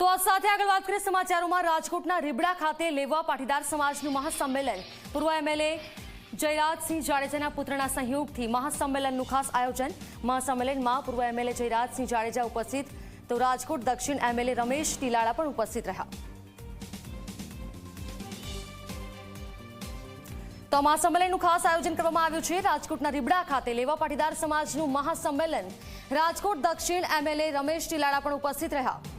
તો આ સાથે આગળ વાત કરીએ સમાચારોમાં રાજકોટના રીબડા ખાતે લેવા પાટીદાર સમાજનું મહાસંમેલન. પૂર્વ એમએલએ જયરાજસિંહ જાડેજાના પુત્રના સહયોગથી મહાસંમેલનનું ખાસ આયોજન. મહાસંમેલનમાં પૂર્વ એમએલએ જયરાજસિંહ જાડેજા ઉપસ્થિત. તો રાજકોટ દક્ષિણ એમએલએ રમેશ ટીલાળા પણ ઉપસ્થિત રહ્યા. તો મહાસંમેલનનું ખાસ આયોજન કરવામાં આવ્યું છે. રાજકોટના રીબડા ખાતે લેવા પાટીદાર સમાજનું મહાસંમેલન. રાજકોટ દક્ષિણ એમએલએ રમેશ ટીલાળા પણ ઉપસ્થિત રહ્યા.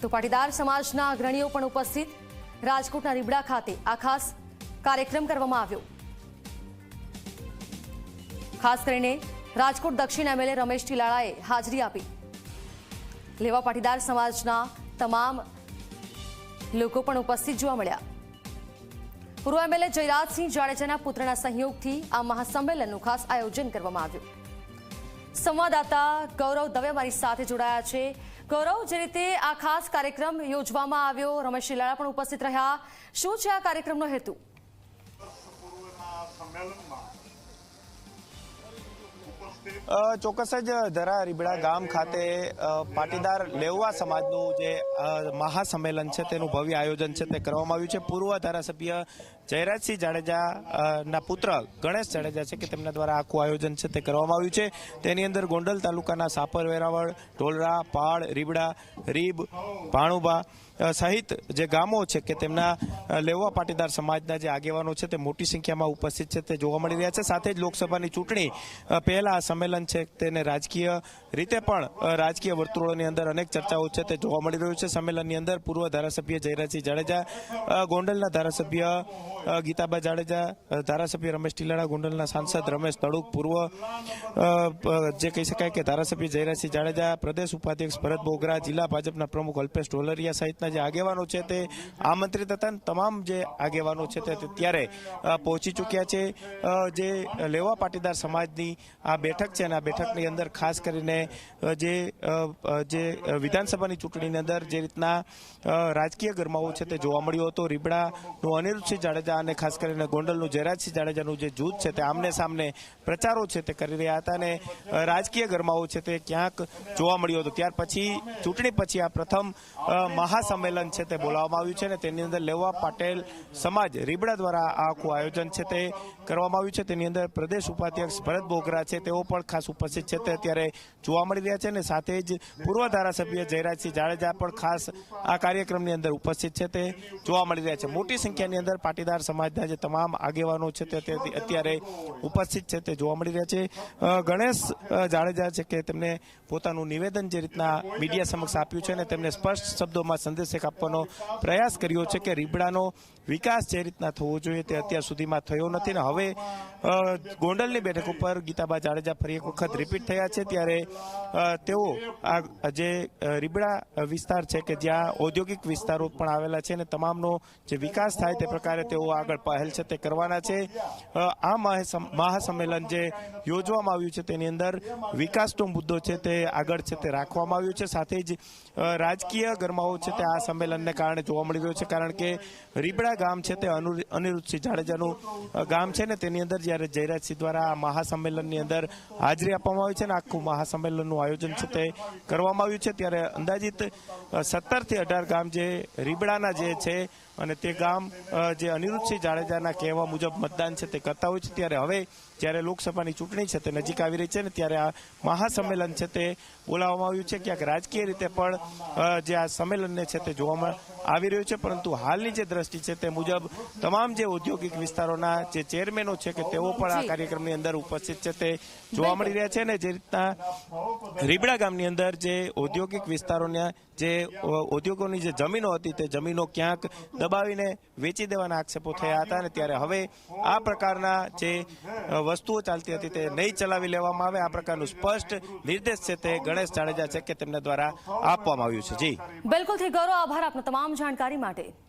તો પાટીદાર સમાજના અગ્રણીઓ પણ ઉપસ્થિત. રાજકોટના રીબડા ખાતે આ ખાસ કાર્યક્રમ કરવામાં આવ્યો. ખાસ કરીને રાજકોટ દક્ષિણ એમએલએ રમેશ ટીલાળાએ હાજરી આપી. લેવા પાટીદાર સમાજના તમામ લોકો પણ ઉપસ્થિત જોવા મળ્યા. પૂર્વ એમએલએ જયરાજસિંહ જાડેજાના પુત્રના સહયોગથી આ મહાસંમેલનનું ખાસ આયોજન કરવામાં આવ્યું. સંવાદદાતા ગૌરવ દવે મારી સાથે જોડાયા છે. ગૌરવ, જે રીતે આ ખાસ કાર્યક્રમ યોજવામાં આવ્યો રમેશ શિલાળા પણ ઉપસ્થિત રહ્યા. શું છે આ કાર્યક્રમનો હેતુ? ચોક્કસ જ ધરા રીબડા ગામ ખાતે પાટીદાર લેવવા સમાજનું જે મહાસંમેલન છે, તેનું ભવ્ય આયોજન છે, તે કરવામાં આવ્યું છે. પૂર્વ ધારાસભ્ય જયરાજસિંહ જાડેજા ના પુત્ર ગણેશ જાડેજા છે કે તેમના દ્વારા આખું આયોજન છે તે કરવામાં આવ્યું છે. તેની અંદર ગોંડલ તાલુકાના સાપર વેરાવળ ઢોલરા, પાળ, રીબડા, રીબ, ભાણુભા સહિત જે ગામો છે કે તેમના લેવા પાટીદાર સમાજના જે આગેવાનો છે તે મોટી સંખ્યામાં ઉપસ્થિત છે તે જોવા મળી રહ્યા છે. સાથે જ લોકસભાની ચૂંટણી પહેલા આ સંમેલન છે તેને રાજકીય રીતે પણ રાજકીય વર્તુળોની અંદર અનેક ચર્ચાઓ છે તે જોવા મળી રહ્યું છે. સંમેલનની અંદર પૂર્વ ધારાસભ્ય જયરાજસિંહ જાડેજા ગોંડલના ધારાસભ્ય ગીતાબા જાડેજા ધારાસભ્ય રમેશ ટીલાળા ગોંડલના સાંસદ રમેશ તડુક, પૂર્વ જે કહી શકાય કે ધારાસભ્ય જયરાજસિંહ જાડેજા, પ્રદેશ ઉપાધ્યક્ષ ભરત બોગરા, જિલ્લા ભાજપના પ્રમુખ અલ્પેશ ઢોલરિયા સહિતના જે આગેવાનો છે તે આમંત્રિત હતા અને તમામ જે આગેવાનો છે તે ત્યારે પહોંચી ચૂક્યા છે. જે લેવા પાટીદાર સમાજની આ બેઠક છે અને આ બેઠકની અંદર ખાસ કરીને જે જે વિધાનસભાની ચૂંટણીની અંદર જે રીતના રાજકીય ગરમાવો છે તે જોવા મળ્યો હતો. રીબડાનું અનિરુદ્ધસિંહ જાડેજા અને ખાસ કરીને ગોંડલનું જયરાજસિંહ જાડેજાનું જે જૂથ છે તે આમને સામને પ્રચારો છે તે કરી રહ્યા હતા અને રાજકીય ગરમાવો છે તે ક્યાંક જોવા મળ્યો હતો. ત્યાર પછી, ચૂંટણી પછી આ પ્રથમ મહાસંમેલન છે તે બોલાવવામાં આવ્યું છે અને તેની અંદર લેવા પાટેલ સમાજ રીબડા દ્વારા આ આખું આયોજન છે તે કરવામાં આવ્યું છે. તેની અંદર પ્રદેશ ઉપાધ્યક્ષ ભરત બોગરા છે, તેઓ પણ ખાસ ઉપસ્થિત છે તે અત્યારે જોવા મળી રહ્યા છે અને સાથે જ પૂર્વ ધારાસભ્ય જયરાજસિંહ જાડેજા પણ ખાસ આ કાર્યક્રમની અંદર ઉપસ્થિત છે તે જોવા મળી રહ્યા છે. મોટી સંખ્યાની અંદર પાટીદાર સમાજના જે તમામ આગેવાનો છે તે અત્યારે ઉપસ્થિત છે, તે જોવા મળી રહ્યા છે. ગણેશ જાડેજા છે કે તેમને પોતાનું નિવેદન જે રીતના મીડિયા સમક્ષ આપ્યું છે અને તેમને સ્પષ્ટ શબ્દોમાં સંદેશ એક આપવાનો પ્રયાસ કર્યો છે કે રીબડાનો વિકાસ જે રીતના થવો જોઈએ તે અત્યાર સુધીમાં થયો નથી ને હવે ગોંડલની બેઠક ઉપર ગીતાબા જાડેજા ફરી એક વખત રિપીટ થયા છે ત્યારે તેઓ આ જે રીબડા વિસ્તાર છે કે જ્યાં ઔદ્યોગિક વિસ્તારો પણ આવેલા છે અને તમામનો જે વિકાસ થાય તે પ્રકારે તેઓ આગળ પહેલ છે તે કરવાના છે. આ મહાસમ- મહાસંમેલન જે યોજવામાં આવ્યું છે તેની અંદર વિકાસનો મુદ્દો છે તે આગળ છે તે રાખવામાં આવ્યું છે. સાથે જ રાજકીય ગરમાવો છે તે આ સંમેલનને કારણે જોવા મળી રહ્યો છે. કારણ કે રીબડા ગામ છે તે અનુ- અનિરુદ્ધસિંહ જાડેજાનું ગામ છે ને તેની અંદર જ્યારે જયરાજસિંહ દ્વારા આ મહાસંમેલનની અંદર હાજરી આપવામાં આવી છે ને આખું મહાસંમેલનનું આયોજન છે તે કરવામાં આવ્યું છે. ત્યારે અંદાજિત સત્તરથી અઢાર ગામ જે રીબડાના જે છે અને તે ગામ જે અનિરુદ્ધસિંહ જાડેજાના કહેવા મુજબ મતદાન છે તે કરતા હોય છે. ત્યારે હવે જ્યારે લોકસભાની ચૂંટણી છે તે નજીક આવી રહી છે ને ત્યારે આ મહાસંમેલન છે તે બોલાવવામાં આવ્યું છે. ક્યાંક રાજકીય રીતે પણ જે આ સંમેલનને છે તે જોવામાં આવી રહ્યું છે. પરંતુ હાલની જે દ્રષ્ટિ છે તે મુજબ તમામ જે ઔદ્યોગિક વિસ્તારોના જે ચેરમેનો છે કે તેઓ પણ આ કાર્યક્રમની અંદર ઉપસ્થિત છે તે જોવા મળી રહ્યા છે. ને જે રીતના રીબડા ગામની અંદર જે ઔદ્યોગિક વિસ્તારોના જે ઉદ્યોગોની જે જમીનો હતી તે જમીનો ક્યાંક દબાવીને વેચી દેવાના આક્ષેપો થયા હતા અને ત્યારે હવે આ પ્રકારના જે વસ્તુઓ ચાલતી હતી તે નહીં ચલાવી લેવામાં આવે. આ પ્રકારનું સ્પષ્ટ નિર્દેશ છે તે ગણેશ જાડેજા છે કે તેમના દ્વારા આપવામાં આવ્યું છે. જી. બિલકુલ ગૌરવ, આભાર આપનો તમામ જાણકારી માટે.